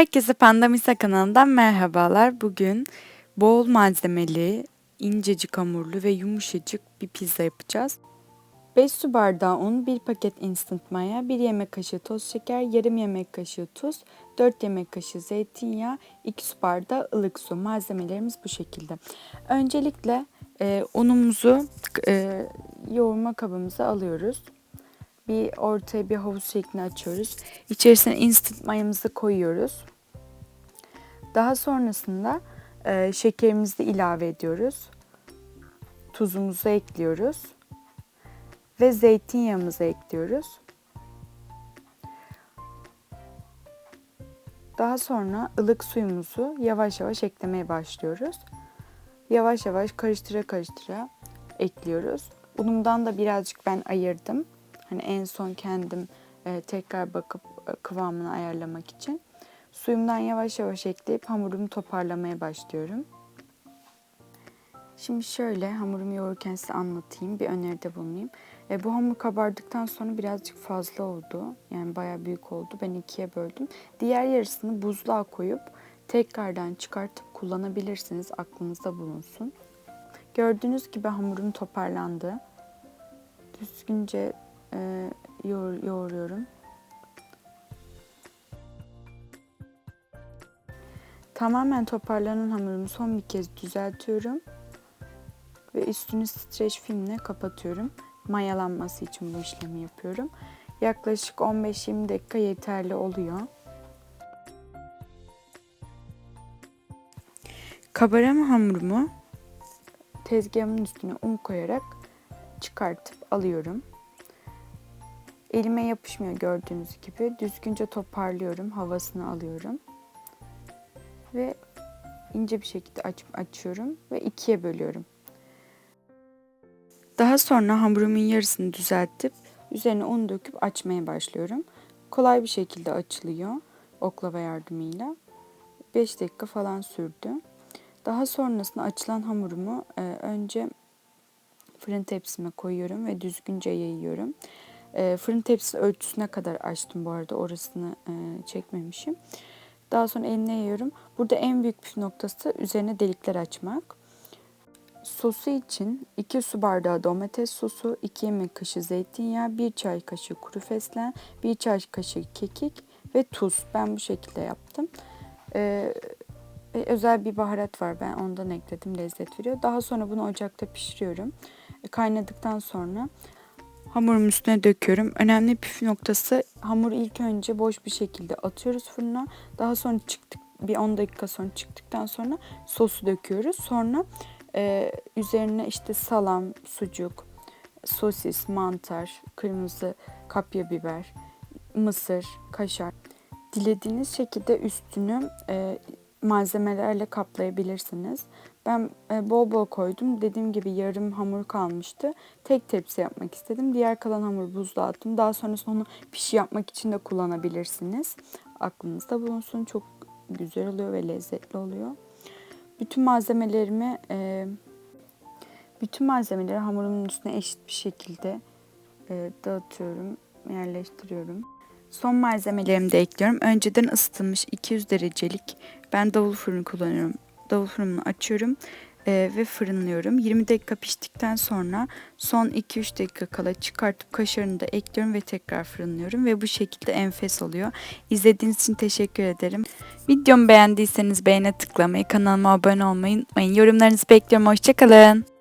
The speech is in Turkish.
Herkese Pandamisa kanalından merhabalar. Bugün bol malzemeli, incecik hamurlu ve yumuşacık bir pizza yapacağız. 5 su bardağı un, 1 paket instant maya, 1 yemek kaşığı toz şeker, yarım yemek kaşığı tuz, 4 yemek kaşığı zeytinyağı, 2 su bardağı ılık su. Malzemelerimiz bu şekilde. Öncelikle e, unumuzu e, yoğurma kabımıza alıyoruz bir ortaya bir havuz şeklinde açıyoruz. İçerisine instant mayamızı koyuyoruz. Daha sonrasında e, şekerimizi de ilave ediyoruz. Tuzumuzu ekliyoruz. Ve zeytinyağımızı ekliyoruz. Daha sonra ılık suyumuzu yavaş yavaş eklemeye başlıyoruz. Yavaş yavaş karıştıra karıştıra ekliyoruz. Unumdan da birazcık ben ayırdım. Hani en son kendim e, tekrar bakıp e, kıvamını ayarlamak için. Suyumdan yavaş yavaş ekleyip hamurumu toparlamaya başlıyorum. Şimdi şöyle hamurumu yoğururken size anlatayım, bir öneride bulunayım. E, bu hamur kabardıktan sonra birazcık fazla oldu. Yani bayağı büyük oldu. Ben ikiye böldüm. Diğer yarısını buzluğa koyup tekrardan çıkartıp kullanabilirsiniz. Aklınızda bulunsun. Gördüğünüz gibi hamurum toparlandı. Düzgünce e, yoğur, yoğuruyorum. Tamamen toparlanan hamurumu son bir kez düzeltiyorum. Ve üstünü streç filmle kapatıyorum. Mayalanması için bu işlemi yapıyorum. Yaklaşık 15-20 dakika yeterli oluyor. Kabaran hamurumu tezgahımın üstüne un koyarak çıkartıp alıyorum. Elime yapışmıyor gördüğünüz gibi. Düzgünce toparlıyorum, havasını alıyorum. Ve ince bir şekilde aç, açıyorum ve ikiye bölüyorum. Daha sonra hamurumun yarısını düzeltip üzerine un döküp açmaya başlıyorum. Kolay bir şekilde açılıyor oklava yardımıyla. 5 dakika falan sürdü. Daha sonrasında açılan hamurumu e, önce fırın tepsime koyuyorum ve düzgünce yayıyorum. E, fırın tepsisi ölçüsüne kadar açtım bu arada orasını e, çekmemişim. Daha sonra eline yayıyorum. Burada en büyük püf noktası üzerine delikler açmak. Sosu için 2 su bardağı domates sosu, 2 yemek kaşığı zeytinyağı, 1 çay kaşığı kuru fesleğen, 1 çay kaşığı kekik ve tuz. Ben bu şekilde yaptım. Ee, özel bir baharat var ben ondan ekledim lezzet veriyor. Daha sonra bunu ocakta pişiriyorum. E, kaynadıktan sonra Hamurum üstüne döküyorum. Önemli püf noktası hamuru ilk önce boş bir şekilde atıyoruz fırına. Daha sonra çıktık bir 10 dakika sonra çıktıktan sonra sosu döküyoruz. Sonra e, üzerine işte salam, sucuk, sosis, mantar, kırmızı kapya biber, mısır, kaşar. Dilediğiniz şekilde üstünü e, malzemelerle kaplayabilirsiniz. Ben e, bol bol koydum. Dediğim gibi yarım hamur kalmıştı. Tek tepsi yapmak istedim. Diğer kalan hamuru buzluğa attım. Daha sonrasında onu pişi yapmak için de kullanabilirsiniz. Aklınızda bulunsun. Çok güzel oluyor ve lezzetli oluyor. Bütün malzemelerimi e, bütün malzemeleri hamurumun üstüne eşit bir şekilde e, dağıtıyorum, yerleştiriyorum. Son malzemelerimi de ekliyorum. Önceden ısıtılmış 200 derecelik ben davul fırını kullanıyorum. Davul fırını açıyorum e, ve fırınlıyorum. 20 dakika piştikten sonra son 2-3 dakika kala çıkartıp kaşarını da ekliyorum ve tekrar fırınlıyorum ve bu şekilde enfes oluyor. İzlediğiniz için teşekkür ederim. Videomu beğendiyseniz beğene tıklamayı, kanalıma abone olmayı unutmayın. Yorumlarınızı bekliyorum. Hoşçakalın.